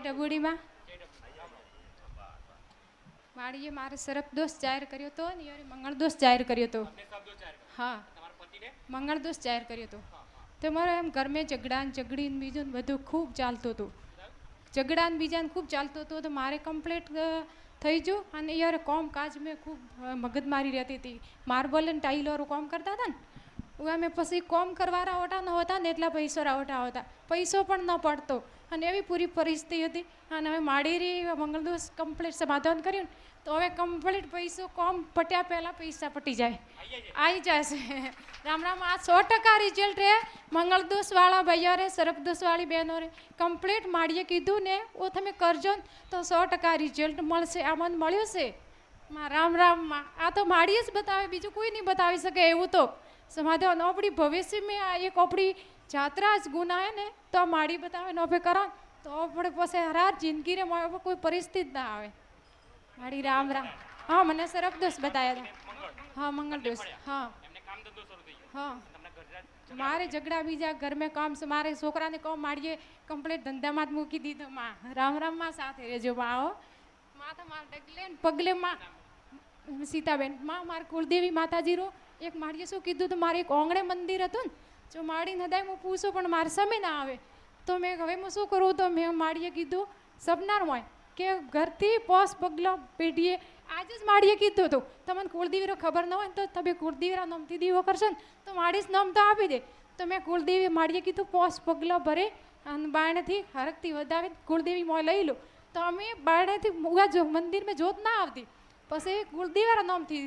જય માળીએ મારે સરફ દોષ જાહેર કર્યો હતો ને યાર મંગળ દોષ જાહેર કર્યો હતો હા. મંગળ દોષ જાહેર કર્યો હતો તો મારે એમ ઘરમાં ઝઘડા ને બીજું બધું ખૂબ ચાલતું હતું. ઝઘડા ને બીજાને ખૂબ ચાલતું હતું તો મારે કમ્પ્લેટ થઈ ગયું અને યાર કોમ કાજ મેં ખૂબ મગજ મારી રહેતી હતી. માર્બલ અને ટાઈલોરું કોમ કરતા હતા ને? અમે પછી કોમ કરવાના હોતા ન હોતા ને એટલા પૈસો રાવટા હોતા. પૈસો પણ ન પડતો. અને એવી પૂરી પરિસ્થિતિ હતી. અને હવે માડીરી મંગળ દિવસ કમ્પ્લીટ સમાધાન કર્યું ને, તો હવે કમ્પ્લીટ પૈસો કોમ પટ્યા પહેલાં પૈસા પટી જાય. આવી જશે. રામ રામ, આ સો ટકા રિઝલ્ટ રે મંગળ દોષવાળા ભાઈઓ રે સરફ દોષવાળી બહેનો રે કમ્પ્લીટ માડીએ કીધું ને, ઓ તમે કરજો ને, તો સો ટકા રિઝલ્ટ મળશે. આ મને મળ્યું છે. માં રામ રામ, માં. આ તો માડીએ જ બતાવે, બીજું કોઈ નહીં બતાવી શકે એવું તો. સમાધાન આપણી ભવિષ્ય મેં આ એક આપણી જાત્રા જ ગુના હે ને, તો માડી બતાવે ને આપણે કરો તો આપણે પછી હરાર જિંદગીને માં કોઈ પરિસ્થિતિ ના આવે. માડી રામ રામ. હા, મને સરફ દોષ બતાવ્યા હતા હા મંગળ દોષ. હા. હા. મારે ઝઘડા બીજા ઘરમાં કામ છે મારે છોકરાને કામ માડીએ કમ્પ્લેટ ધંધામાં જ મૂકી દીધો માં. રામ રામમાં સાથે રહેજો માં આવો માથા માર ડગલે પગલે માં. સીતાબેન, માં, માર કુળદેવી માતાજીરો એક માળીએ શું કીધું તો? મારે એક ઓંગણે મંદિર હતું ને જો માળીને હદાય હું પૂછું, પણ મારે સમય ના આવે. તો મેં હવે હું શું કરું? તો મેં માળીએ કીધું સપનાર હોય કે ઘરથી પોસ પગલો પેઢીએ. આજે જ માળીએ કીધું હતું. તમને કુળદેવીરો ખબર ન હોય તો તમે કુળદેવીરા નામથી દીવો કરશો ને, તો માળી જ નામ તો આપી દે. તો મેં કુળદેવી માળીએ કીધું, પોસ પગલો ભરે અને બારણેથી હરકથી વધાવે કુળદેવી મોય લઈ લો. તો અમે બારણેથી ઉગા મંદિરમાં જોત ના આવતી. પછી કુળદેવીરા નામથી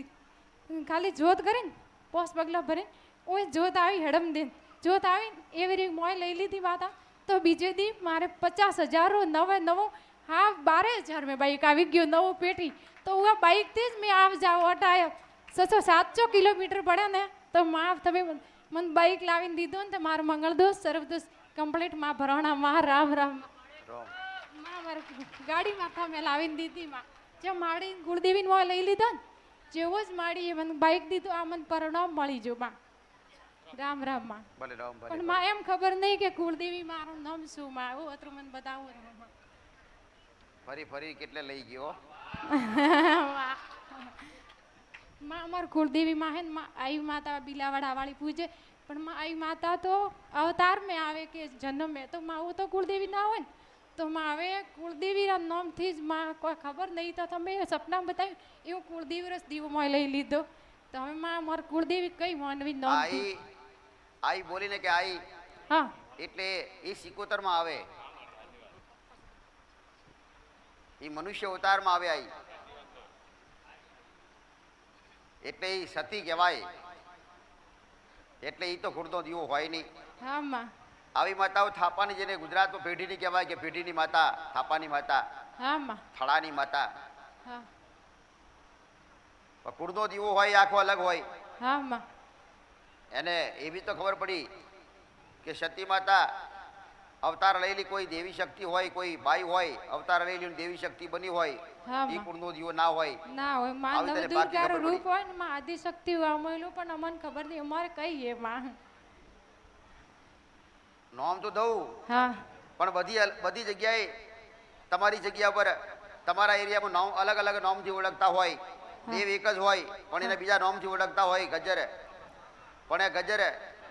ખાલી જોત કરીને પોસ પગલા ભરે ઓય જોત આવી હેડમ દે જોત આવી એવી રીતે મોય લઈ લીધી માતા તો બીજે દી મારે પચાસ હજારો નવે નવો હા બારે હજાર મેં બાઈક આવી ગયો નવો પેટી. તો હું આ બાઈકથી જ મેં આવ જાવ અટાયો. સસો સાતસો કિલોમીટર પડે ને તો માં તમે મન- મને બાઈક લાવીને દીધો ને તો મારો મંગળદોષ સર્વદોષ કમ્પ્લીટમાં ભરણા માં રામ રામ. માં મારે ગાડી માથા મેં લાવીને દીધી માં. જે માડી ગુળદેવીને મોય લઈ લીધા ને જેવો જ માડીએ મને બાઈક દીધું આ મને પરિણામ મળી જો માં રામ રામમાં ભલે રામ ભલે પણ માં એમ ખબર નહીં કે કુળદેવી મારું નામ શું માં. એવું હતું મને બતાવું ફરી ફરી કેટલે લઈ ગયો? માં અમાર કુળદેવી માં હે ને માં આઈ માતા બિલાવાડા વાળી પૂજે. પણ માં આવી માતા તો અવતાર મેં આવે કે જન્મ મેં. તો માં આવું તો કુળદેવી ના હોય ને. તો માં કુળદેવીના નામથી જ માં કોઈ ખબર નહીં તો તમે સપના બતાવ્યું એવું કુળદેવી રસ દીવોમાં લઈ લીધો. તો હવે માં માર કુળદેવી કઈ માનવી નામ આઈ આઈ બોલીને કે આઈ. હા. એટલે એ સિકોતરમાં આવે. એ મનુષ્ય અવતારમાં આવે આઈ. એટલે એ સતી કહેવાય. એટલે એ તો ખુરદો દીવો હોય નહીં. હા માં. આવી માતાઓ થાપાની જેને ગુજરાતમાં પેઢીની કહેવાય કે પેઢીની માતા થાપાની માતા થળાની માતા. કુળનો દીવો હોય આખો અલગ હોય. એને એવી તો ખબર પડી કે સતી માતા અવતાર લઈલી કોઈ દેવી શક્તિ હોય કોઈ બાઈ હોય અવતાર લઈલી દેવી શક્તિ બની હોય એ કુળનો દીવો ના હોય. ના હોયમાં આવી તને નવ બાકી દુર્ગાનું ખબર રૂપ હોય ને માં આદિશક્તિ હોય અમરેલું પણ અમને ખબર નહીં. અમારે કઈ એ માં નોમ તો દઉં. હા. પણ બધી બધી જગ્યાએ તમારી જગ્યા પર તમારા એરિયામાં નામ અલગ અલગ નામથી ઓળખતા હોય. દેવ એક જ હોય પણ એને બીજા નામથી ઓળખતા હોય ગજર. પણ એ ગજર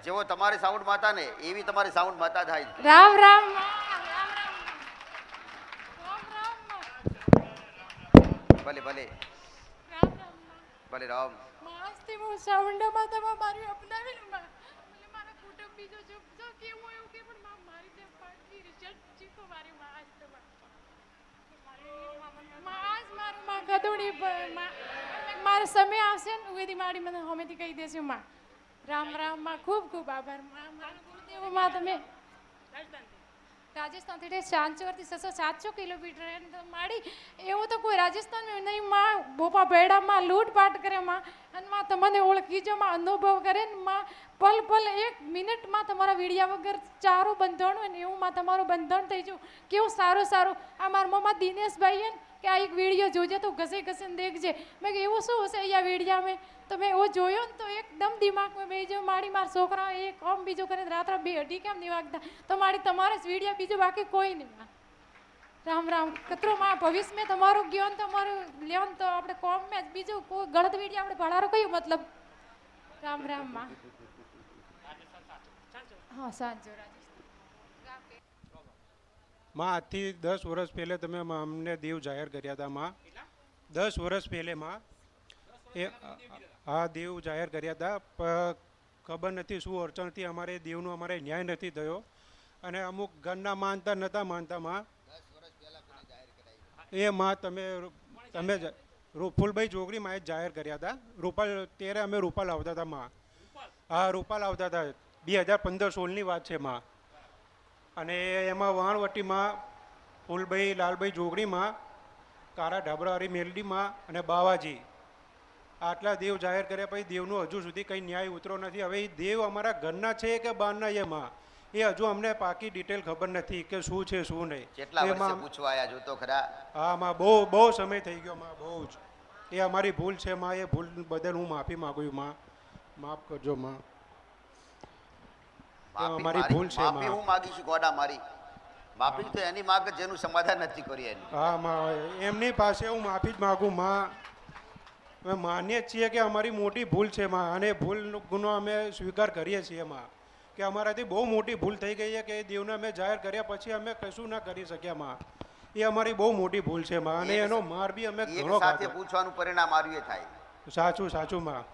જેવો તમારી સાઉન્ડ માતા ને એવી તમારી સાઉન્ડ માતા થાય. રામ રામ. ભલે ભલે. રામ રામ ભલે રામ. માસ્તી હું સાઉન્ડ માતા મારી અપનાવી લો માં એટલે મારા કુટુંબ બીજો જો જો કેવો એવું કે પણ માં, મારી જે પાકી રિઝલ્ટ ચીકો મારી માં, આજ તો મારું સમય આવશે ને મારી મને હમેથી કહી દેશું માં. રામ રામ, માં, ખૂબ ખૂબ આભાર. માં મારા ગુરુદેવ, માં, તમે. રાજસ્થાનથી ચાંચોરથી છસો સાતસો કિલોમીટર માડી, એવું તો કોઈ રાજસ્થાન નહીં, માં બોપા ભેડામાં લૂંટપાટ કરે, માં, અને માં તમને ઓળખી જો માં અનુભવ કરે, ને માં પલ પલ એક મિનિટમાં તમારા વીડિયા વગર ચારું બંધણ હોય ને એવું માં તમારું બંધણ થઈ જવું. કેવું સારું સારું. આ મારા મમ્મા દિનેશભાઈ હે ને કે આ એક વીડિયો જોજે તો ઘસે ઘસીને દેખજે. મેં કે એવું શું હશે અહીંયા વિડીયા મેં તો મેં એવો જોયો ને તો એકદમ દિમાગમાં બે જો, મારી, મારા છોકરા એક આમ બીજું કરે રાત્રે બે અઢી કેમ નહીં વાગતા? તો મારી તમારે જ વિડીયા, બીજું બાકી કોઈ નહીં. રામ રામ. કતરો માં, ભવિષ્ય મેં તમારું જ્ઞાન તમારું લેવન તો આપણે કોમ મેં બીજું કોઈ ગળત વીડી આપણે ભણારો કયું મતલબ? રામ રામ, માં. હા, સાંજો રાજસ્થાન માં આજથી દસ વર્ષ પહેલે તમે અમને દેવ જાહેર કર્યા હતા માં. દસ વર્ષ પહેલે માં એ આ દેવ જાહેર કર્યા હતા ખબર નથી શું અડચણથી અમારે દેવનો અમારે ન્યાય નથી થયો. અને અમુક ઘરના માનતા નહોતા માનતા માં. એ માં તમે તમે ફૂલભાઈ જોગડી માં જાહેર કર્યા હતા રૂપાલ, ત્યારે અમે રૂપાલ આવતા હતા માં. હા, રૂપાલ આવતા હતા બે હજાર પંદર સોળની વાત છે માં. અને એમાં વાણવટીમાં ફૂલભાઈ લાલભાઈ જોગણીમાં કારા ઢાબરાવાળી મેલડીમાં અને બાવાજી. આટલા દેવ જાહેર કર્યા પછી દેવનો હજુ સુધી કંઈ ન્યાય ઉતરો નથી. હવે એ દેવ અમારા ઘરના છે કે બહારના એમાં? એ હજુ અમને પાકી ડિટેલ ખબર નથી કે શું છે શું નહીં. કેટલા વર્ષે જો તો ખરા? હા માં બહુ બહુ સમય થઈ ગયો માં બહુ જ. એ અમારી ભૂલ છે માં. એ ભૂલ બદલ હું માફી માગું માં. માફ કરજો માં. મારી- ભૂલ છે, માફી હું હું છું ગોડા મારી. માફી તો એની માગ જેનું સમાધાન નથી કરી એની. હા માં એમની પાસે હું માફી જ માગું માં. અમે માનીએ છીએ કે અમારી મોટી ભૂલ છે માં અને ભૂલનો ગુનો અમે સ્વીકાર કરીએ છીએ માં. કે અમારાથી બહુ મોટી ભૂલ થઈ ગઈ છે કે દેવને અમે જાહેર કર્યા પછી અમે કશું ના કરી શક્યા માં. એ અમારી બહુ મોટી ભૂલ છે માં અને એનો માર બી અમે ઘણો સાથે પૂછવાનું પરિણામ આવ્યું એ થાય. સાચું સાચું માં.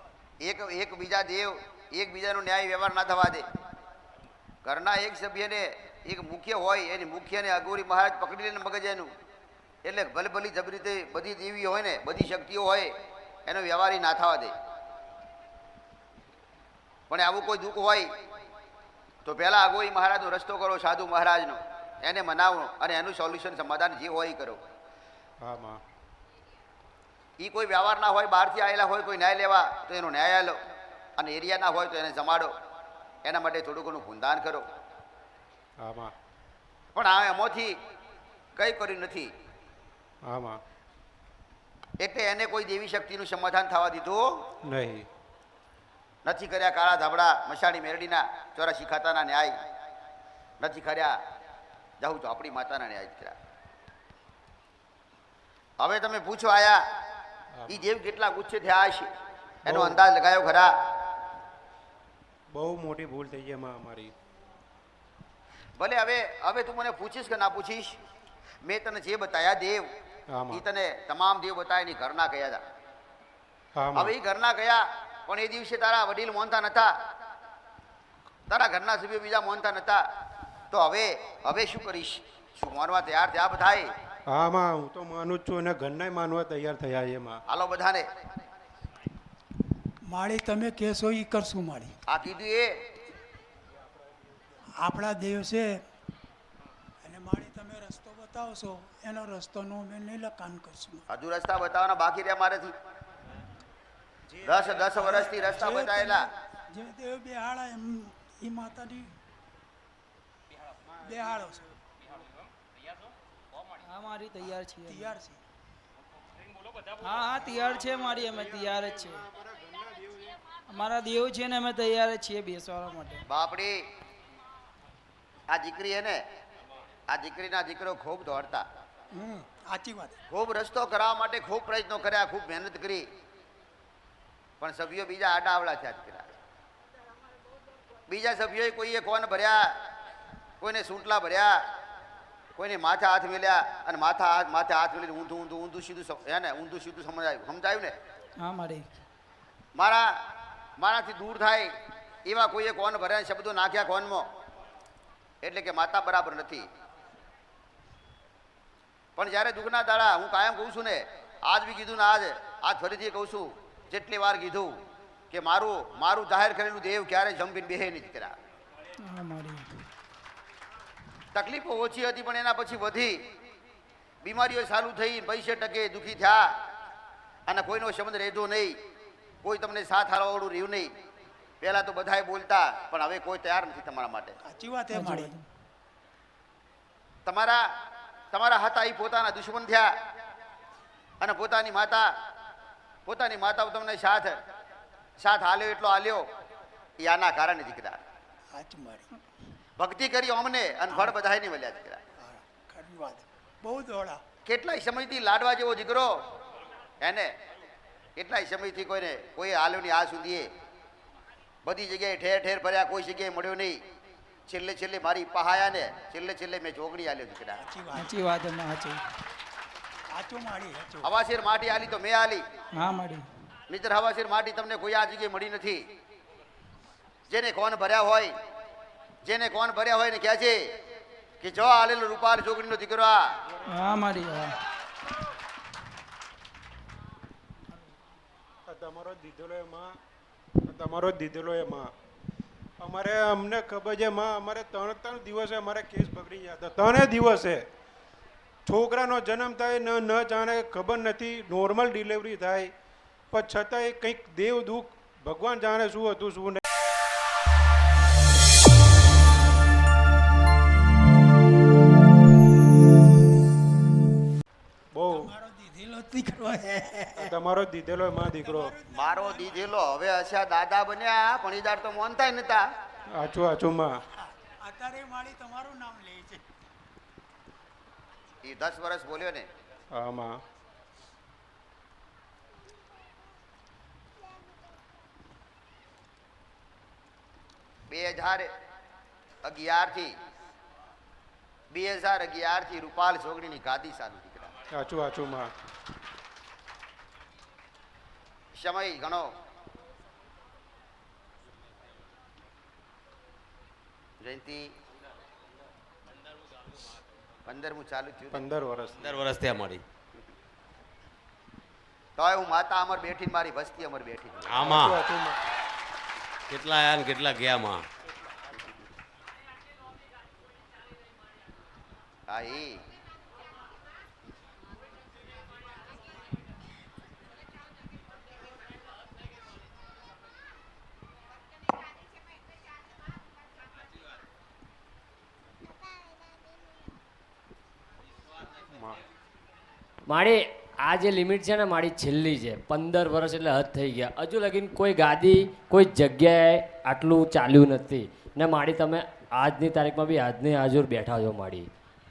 એક એક બીજા દેવ એકબીજાનો ન્યાય વ્યવહાર ના થવા દે. ઘરના એક સભ્યને એક મુખ્ય હોય એની મુખ્યને અઘોરી મહારાજ પકડી લઈને મગજ એનું. એટલે ભલે ભલી જબરી રીતે બધી દેવી હોય ને બધી શક્તિઓ હોય એનો વ્યવહાર ના થવા દે. પણ આવું કોઈ દુઃખ હોય તો પહેલાં અઘોરી મહારાજનો રસ્તો કરો સાધુ મહારાજનો. એને મનાવો અને એનું સોલ્યુશન સમાધાન જે હોય એ કરો. એ કોઈ વ્યવહાર ના હોય બહારથી આવેલા હોય કોઈ ન્યાય લેવા તો એનો ન્યાય લો અને એરિયા ના હોય તો એને જમાડો. એના માટે થોડું ઘણું ભૂંદાન કરો. પણ આ એમાંથી કંઈ કર્યું નથી. હા માં એટલે એને કોઈ દેવી શક્તિનું સમાધાન થવા દીધું નહીં. નથી કર્યા કાળા ધાબળા મશાણી મેરડીના ચોરાશી ખાતાના ન્યાય. નથી કર્યા. જાઉં તો આપણી માતાના ન્યાય કર્યા. હવે તમે પૂછો આયા એ દેવ કેટલા ગુચ્છે થયા છે એનો અંદાજ લગાયો ખરા? બહુ મોટી ભૂલ થઈ છે માં અમારી ભલે હવે હવે તું મને પૂછીશ કે ના પૂછીશ? મેં તને જે બતાયા દેવ એ તને તમામ દેવ બતાવ્યા એની ઘરના ગયા હતા હવે એ ઘરના ગયા પણ એ દિવસે તારા વડીલ મોનતા નતા. તારા ઘરના સભ્યો બીજા મોનતા નતા. તો હવે હવે શું કરીશ? શું માનવા તૈયાર થયા બધાએ? હા માં હું તો માનું જ છું અને ઘરના માનવા તૈયાર થયા એમાં હાલો બધાને. માળી તમે કહેશો એ કરશું માળી. આ કીધું એ. આપણા દેવ છે અને માળી તમે રસ્તો બતાવશો એનો રસ્તો નું અમે નીલકાન કરશું. હજુ રસ્તા બતાવવાના બાકી રહ્યા મારેથી. દસ દસ વર્ષથી રસ્તા બતાવેલા. જે દેવ બેહાડા એમ એ માતાની બેહાડો છે. હા મારી તૈયાર છે તૈયાર છે. હા હા તૈયાર છે મારી અમે તૈયાર જ છે અમારા દેવ છે ને અમે તૈયાર જ છીએ બેસવા માટે. બાપડી આ દીકરી હે ને આ દીકરીના દીકરો ખૂબ દોડતા. હમ સાચી વાત. ખૂબ રસ્તો કરાવવા માટે ખૂબ પ્રયત્નો કર્યા ખૂબ મહેનત કરી. પણ સભ્યો બીજા આડાવડા થયા કર્યા. બીજા સભ્યોએ કોઈએ કોન ભર્યા કોઈને સૂંટલા ભર્યા કોઈને માથા હાથ મેલ્યા અને માથા હાથ માથે હાથ મેલી ઊંધું ઊંધું ઊંધું સીધું હે ને ઊંધું સીધું સમજાયું. સમજાયું ને? હા મારી. મારા મારાથી દૂર થાય એવા કોઈએ કોન ભર્યા શબ્દો નાખ્યા કોનમાં? એટલે કે માતા બરાબર નથી. પણ જ્યારે દુઃખના દાડા હું કાયમ કહું છું ને આજ બી કીધું ને આજ આજ ફરીથી કહું છું જેટલી વાર કીધું કે મારું મારું જાહેર કરેલું દેવ ક્યારે જમીન બેહે નહીં કર્યા તકલીફો ઓછી હતી પણ એના પછી વધી. બીમારીઓ ચાલુ થઈ પૈસે ટકે દુઃખી થયા. અને કોઈનો સંબંધ રહેતો નહીં. કોઈ તમને સાથ હારવાવાળું રહ્યું નહીં. પહેલા તો બધાએ બોલતા પણ હવે કોઈ તૈયાર નથી તમારા માટે. સાચી વાત હે માળી તમારા તમારા હતા એ પોતાના દુશ્મન થયા. અને પોતાની માતા પોતાની માતાઓ તમને સાથ સાથ હાલ્યો એટલો હાલ્યો એ આના કારણે દીકરા. ભક્તિ કરી અમને અને ફળ બધાને મળ્યા દીકરા. વાત. બહુ દોડા કેટલાય સમયથી લાડવા જેવો દીકરો એને કેટલાય સમયથી કોઈને કોઈ હાલ્યો નહીં આ સુધી બધી જગ્યાએ ઠેર ઠેર ફર્યા કોઈ જગ્યાએ મળ્યો નહીં. છેલ્લે છેલ્લે મારી પહાયા ને છેલ્લે છેલ્લે મેં જોગણી આલ્યો દીકરા સાચી વાત. સાચી હવાશેર માટી આલી તો મેં આલી. હા માડી. મિત્ર હવાશેર માટી તમને કોઈ આ જગ્યાએ મળી નથી. જેને કોણ ભર્યા હોય જેને કોણ ભર્યા હોય ને કહે છે કે જો આલેલો રૂપાલ જોગણીનો દીકરો આ. હા માડી હા. તમારો દીધેલો એમાં તમારો દીધેલો એમાં અમારે અમને ખબર છે, માં, અમારે ત્રણ ત્રણ દિવસે અમારે કેસ પકડી ગયા હતા. ત્રણે દિવસે. છોકરાનો જન્મ થાય, ન ન જાણે, ખબર નથી નોર્મલ ડિલિવરી થાય. પણ છતાંય કંઈક દેવ દુઃખ, ભગવાન જાણે શું હતું, શું દીકરો હે. તમારો જ દીધેલો માં દીકરો. મારો દીધેલો હવે હશે દાદા બન્યા પણ ઈદાર તો મોનતા નતા. આચું આચું માં. અત્યારે માળી તમારું નામ લે છે. એ દસ વર્ષ બોલ્યો ને. આમાં બે હજાર અગિયારથી બે હજાર અગિયારથી રૂપાલ જોગણીની ગાદી ચાલુ દીકરા. સાચું સાચું માં. સમય ગણો જયંતિ પંદરમું ચાલુ થયું પંદર વર્ષ પંદર વર્ષ ત્યાં મારી તો હું માતા અમર બેઠી મારી વસ્તી અમર બેઠી. આમાં. કેટલા આયા ને કેટલા ગયા માં હા એ. મારી આ જે લિમિટ છે ને, મારી છેલ્લી છે. પંદર વર્ષ એટલે હદ થઈ ગયા. હજુ લગીન કોઈ ગાદી, કોઈ જગ્યાએ આટલું ચાલ્યું નથી. ને મારી તમે આજની તારીખમાં બી આજની હાજર બેઠા છો માડી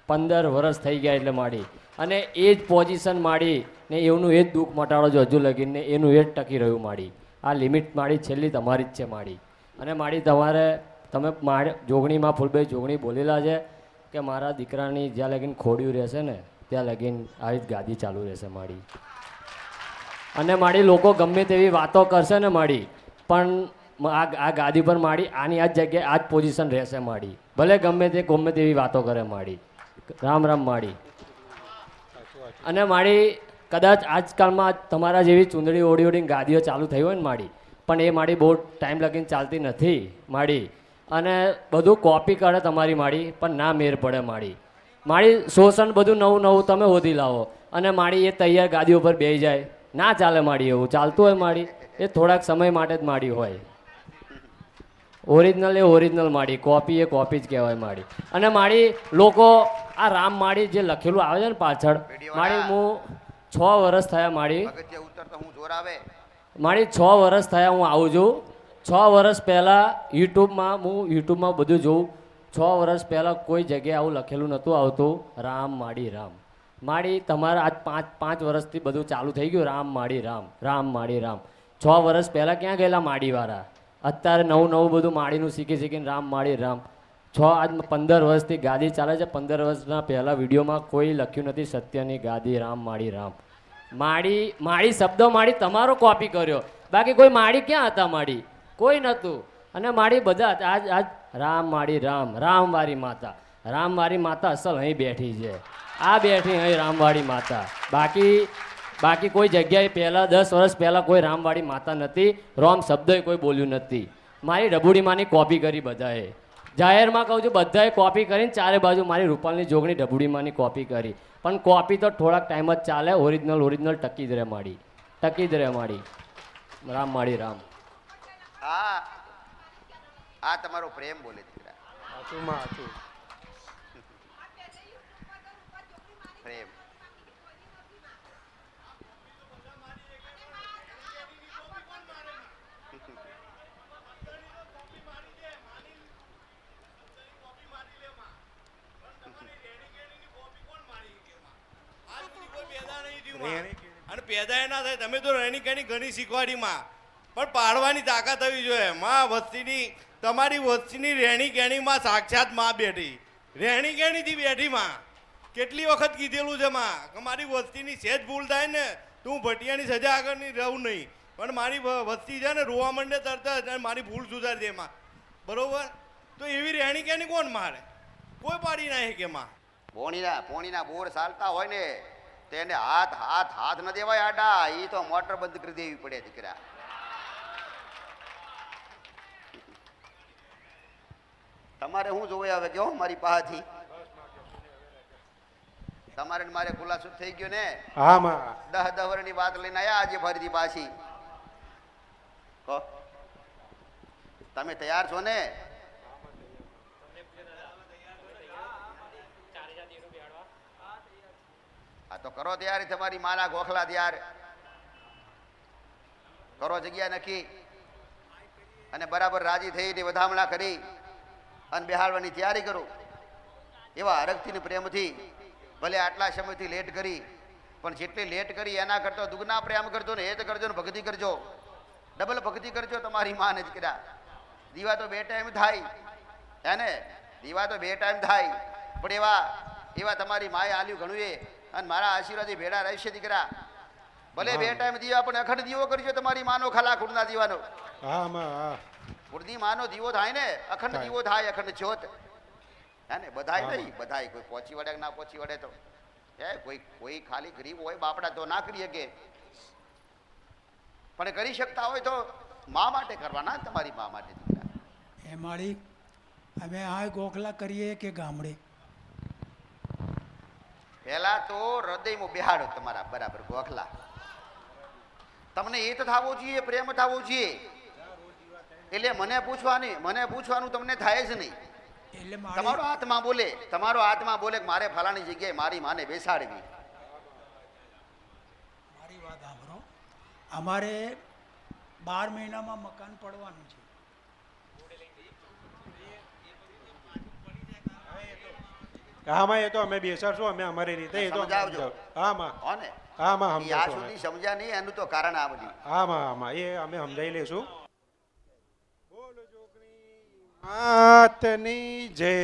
પંદર વર્ષ થઈ ગયા એટલે માડી અને એ જ પોઝિશન માડી ને એનું એ જ દુઃખ મટાડો છો હજુ લગીને એનું એ જ ટકી રહ્યું માડી આ લિમિટ માડી છેલ્લી તમારી જ છે માડી અને માડી તમારે, તમે મારે જોગણીમાં ફૂલભાઈ જોગણી બોલેલા છે કે મારા દીકરાની જ્યાં લગીન ખોડ્યું રહેશે ને ત્યાં લગીન આવી જ ગાદી ચાલુ રહેશે મારી અને મારી લોકો ગમે તેવી વાતો કરશે ને મારી પણ આ આ ગાદી પર મારી આની આ જ જગ્યાએ આ જ પોઝિશન રહેશે મારી ભલે ગમે તે ગમે તેવી વાતો કરે માડી. રામ રામ મારી અને મારી કદાચ આજકાલમાં તમારા જેવી ચૂંદડી ઓડી ઓડીને ગાદીઓ ચાલુ થઈ હોય ને માડી, પણ એ માડી બહુ ટાઈમ લગીને ચાલતી નથી માડી. અને બધું કોપી કરે તમારી માડી, પણ ના મેર પડે માડી. માડી શોષણ બધું નવું નવું તમે શોધી લાવો. અને મારી એ તૈયાર ગાદી ઉપર બેસી જાય. ના ચાલે માડી એવું. ચાલતું હોય માડી એ થોડાક સમય માટે જ માડી હોય. ઓરિજિનલ એ ઓરિજિનલ માળી કોપી એ કોપી જ કહેવાય માડી અને મારી લોકો આ રામ માળી જે લખેલું આવે છે ને પાછળ મારી હું છ વર્ષ થયા મારી. મારી છ વર્ષ થયા હું આવું છું. છ વર્ષ પહેલાં યુટ્યુબમાં હું યુટ્યુબમાં બધું જોઉં. છ વર્ષ પહેલાં કોઈ જગ્યાએ આવું લખેલું નહોતું આવતું, રામ માડી રામ. માડી તમારા આજ પાંચ પાંચ વર્ષથી બધું ચાલુ થઈ ગયું, રામ માડી રામ રામ માડી રામ. છ વર્ષ પહેલાં ક્યાં ગયેલા માડીવાળા? અત્યારે નવું નવું બધું માડીનું શીખી શીખીને રામ માડી રામ. છ આજ પંદર વર્ષથી ગાદી ચાલે છે. પંદર વર્ષના પહેલાં વિડીયોમાં કોઈ લખ્યું નથી, સત્યની ગાદી, રામ માડી રામ. માડી માળી શબ્દ માડી તમારો કોપી કર્યો. બાકી કોઈ માડી ક્યાં હતા માડી? કોઈ નહોતું. અને માડી બધા આજ આજ રામ માડી રામ રામવાળી માતા. રામવાળી માતા અસલ અહીં બેઠી છે. આ બેઠી અહીં રામવાળી માતા. બાકી બાકી કોઈ જગ્યાએ પહેલાં દસ વર્ષ પહેલાં કોઈ રામવાળી માતા નથી, રોમ શબ્દએ કોઈ બોલ્યું નથી. મારી ડબુડીમાંની કોપી કરી બધાએ. જાહેરમાં કહું છું, બધાએ કોપી કરીને ચારે બાજુ મારી રૂપાલની જોગણી ડબુડીમાંની કોપી કરી. પણ કોપી તો થોડાક ટાઈમ જ ચાલે, ઓરિજિનલ ઓરિજિનલ ટકી જ રહે માડી ટકી જ રહે માડી રામ માડી રામ. આ આ તમારો પ્રેમ બોલે દીકરા. માં પ્રેમ. અને પેદા એ ના થાય તમે તો રહેણી કહેણી ઘણી શીખવાડી માં. પણ પાડવાની તાકાત આવી જોઈએ. માં વસ્તીની તમારી વસ્તીની રહેણી કહેણીમાં સાક્ષાતમાં બેઠી. રહેણી કેણીથી બેઠી માં કેટલી વખત કીધેલું છે માં? મારી વસ્તીની સેજ ભૂલ થાય ને, તો હું ભટિયાની સજા આગળની રહું નહીં. પણ મારી વસ્તી છે ને, રોવા માંડે તરત જ મારી ભૂલ સુધારી દે માં. બરોબર? તો એવી રહેણી કેણી કોણ મારે? કોઈ પાડી ના કે માં? પોણીના પોણીના બોર ચાલતા હોય ને, તેને હાથ હાથ હાથ ન દેવાય આડા. એ તો મોટર બંધ કરી દેવી પડે દીકરા. તમારે શું જોવે હવે કેવો મારી પાસેથી તમારે મારે ખુલાસો થઈ ગયો ને? હા માં. દહ દહ વર્ષની વાત લઈને આયા આજે ફરીથી પાછી. કહો. તમે તૈયાર છો ને? હા તો કરો તૈયારી તમારી માના ગોખલા તૈયાર. કરો જગ્યા નક્કી. અને બરાબર રાજી થઈને વધામણા કરી. અને બેહાડવાની તૈયારી કરો. એવા હરખથી પ્રેમથી ભલે આટલા સમયથી લેટ કરી પણ જેટલી લેટ કરી એના કરતો દુગના પ્રેમ કરજો ને એ જ કરજો ને ભક્તિ કરજો. ડબલ ભક્તિ કરજો તમારી માને જ કર્યા દીવા તો બે ટાઈમ થાય એને દીવા તો બે ટાઈમ થાય. પણ એવા એવા તમારી માએ આલ્યું ઘણું એ અને મારા આશીર્વાદથી ભેડા રહેશે દીકરા. ભલે બે ટાઈમ દીવા પણ અખંડ દીવો કરજો તમારી માનો ખાલા ખુડના દીવાનો. હા હા. ખુડની માનો દીવો થાય ને અખંડ દીવો થાય અખંડ જ્યોત. હે ને બધાય નહીં બધાય કોઈ પહોંચી વળે ના પહોંચી વળે તો. હે કોઈ કોઈ ખાલી ગરીબ હોય બાપડા તો ના કરી શકે. પણ કરી શકતા હોય તો મા માટે કરવાના તમારી મા માટે દીકરા એ માળી અમે આ ગોખલા કરીએ કે ગામડે? પહેલા તો હૃદયમાં બેહાડો તમારા બરાબર ગોખલા તમને એ તો થવો જોઈએ પ્રેમ થવો જોઈએ. એટલે મને પૂછવાની મને પૂછવાનું તમને થાય જ નહીં. એટલે તમારો આત્મા બોલે તમારો આત્મા બોલે કે મારે ફલાણી જગ્યાએ મારી માને બેસાડવી. મારી વાત સાંભળો. અમારે બાર મહિનામાં મકાન પડવાનું છે. હા માં એ તો અમે બેસાડશું અમે અમારી રીતે એ તો સમજાવજો. હા માં હો માં સમજ્યા નહીં એનું તો કારણ આ બધું. હા માં હા માં એ અમે સમજાવી લેશું માતની જય